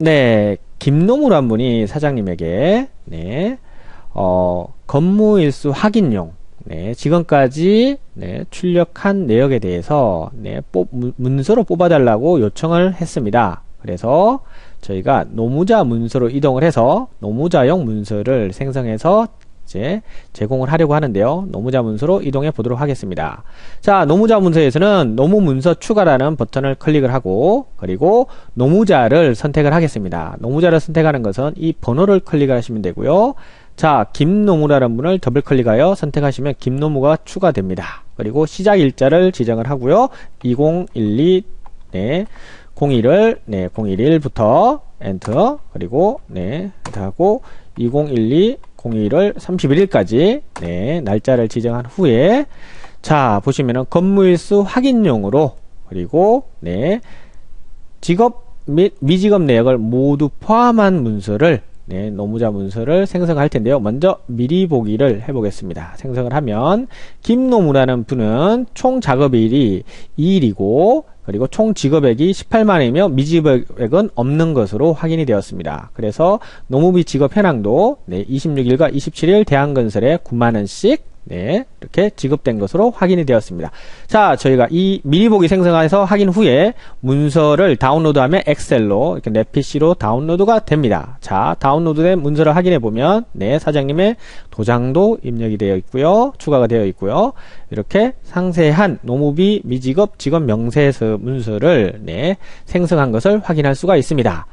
네, 김노무란 분이 사장님에게, 네, 어, 건무일수 확인용, 네, 지금까지, 네, 출력한 내역에 대해서, 네, 뽑, 문서로 뽑아달라고 요청을 했습니다. 그래서 저희가 노무자 문서로 이동을 해서 노무자용 문서를 생성해서 이제 제공을 하려고 하는데요. 노무자 문서로 이동해 보도록 하겠습니다. 자, 노무자 문서에서는 노무 문서 추가라는 버튼을 클릭을 하고 그리고 노무자를 선택을 하겠습니다. 노무자를 선택하는 것은 이 번호를 클릭을 하시면 되고요. 자, 김노무라는 분을 더블 클릭하여 선택하시면 김노무가 추가됩니다. 그리고 시작 일자를 지정을 하고요. 2012 네. 01을 네, 011부터 엔터. 그리고 네, 하고 2012 01을 31일까지 네, 날짜를 지정한 후에 자 보시면은 건무일수 확인용으로 그리고 네 직업 및 미직업 내역을 모두 포함한 문서를 네, 노무자 문서를 생성할 텐데요. 먼저 미리 보기를 해보겠습니다. 생성을 하면 김노무라는 분은 총 작업일이 2일이고 그리고 총 직업액이 18만이며 미직업액은 없는 것으로 확인이 되었습니다. 그래서 노무비 직업 현황도 네, 26일과 27일 대한건설에 9만원씩 네, 이렇게 지급된 것으로 확인이 되었습니다. 자, 저희가 이 미리 보기 생성해서 확인 후에 문서를 다운로드하면 엑셀로 이렇게 내 PC로 다운로드가 됩니다. 자, 다운로드된 문서를 확인해 보면 네, 사장님의 도장도 입력이 되어 있고요. 추가가 되어 있고요. 이렇게 상세한 노무비 미직업 직업 명세서 문서를 네, 생성한 것을 확인할 수가 있습니다.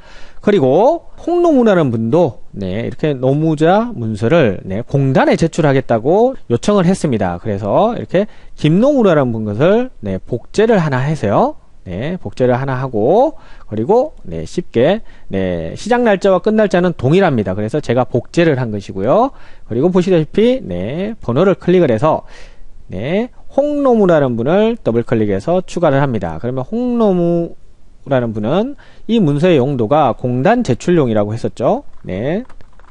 그리고 홍노무라는 분도 네, 이렇게 노무자 문서를 네, 공단에 제출하겠다고 요청을 했습니다. 그래서 이렇게 김노무라는 분 것을 네, 복제를 하나 해서요. 네, 복제를 하나 하고 그리고 네, 쉽게 네, 시작 날짜와 끝 날짜는 동일합니다. 그래서 제가 복제를 한 것이고요. 그리고 보시다시피 네, 번호를 클릭을 해서 네, 홍노무라는 분을 더블 클릭해서 추가를 합니다. 그러면 홍노무 라는 분은 이 문서의 용도가 공단 제출용이라고 했었죠. 네.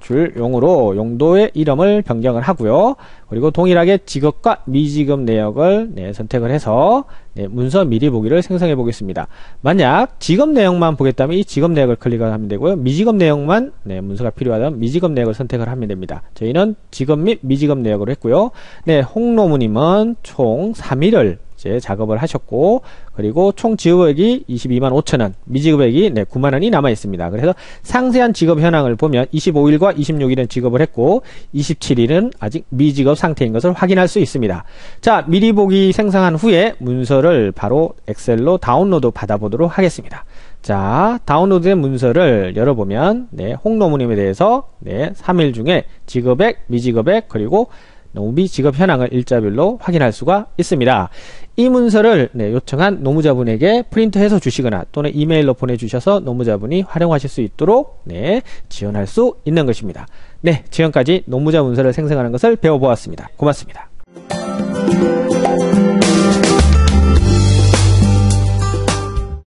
줄용으로 용도의 이름을 변경을 하고요. 그리고 동일하게 직업과 미직업 내역을 네, 선택을 해서 네, 문서 미리 보기를 생성해 보겠습니다. 만약 직업 내용만 보겠다면 이 직업 내역을 클릭하면 되고요. 미직업 내용만 네, 문서가 필요하다면 미직업 내역을 선택을 하면 됩니다. 저희는 직업 및 미직업 내역으로 했고요. 네, 홍노무님은 총 3일을 이제 작업을 하셨고 그리고 총 지급액이 22만 5천 원 미지급액이 네, 9만 원이 남아 있습니다. 그래서 상세한 직업 현황을 보면 25일과 26일은 직업을 했고 27일은 아직 미직업 상태인 것을 확인할 수 있습니다. 자 미리 보기 생성한 후에 문서를 바로 엑셀로 다운로드 받아보도록 하겠습니다. 자 다운로드된 문서를 열어보면 네, 홍노무님에 대해서 네, 3일 중에 직업액 미직업액 그리고 노무비 직업 현황을 일자별로 확인할 수가 있습니다. 이 문서를 네, 요청한 노무자분에게 프린트해서 주시거나 또는 이메일로 보내주셔서 노무자분이 활용하실 수 있도록 네, 지원할 수 있는 것입니다. 네, 지금까지 노무자 문서를 생성하는 것을 배워보았습니다. 고맙습니다.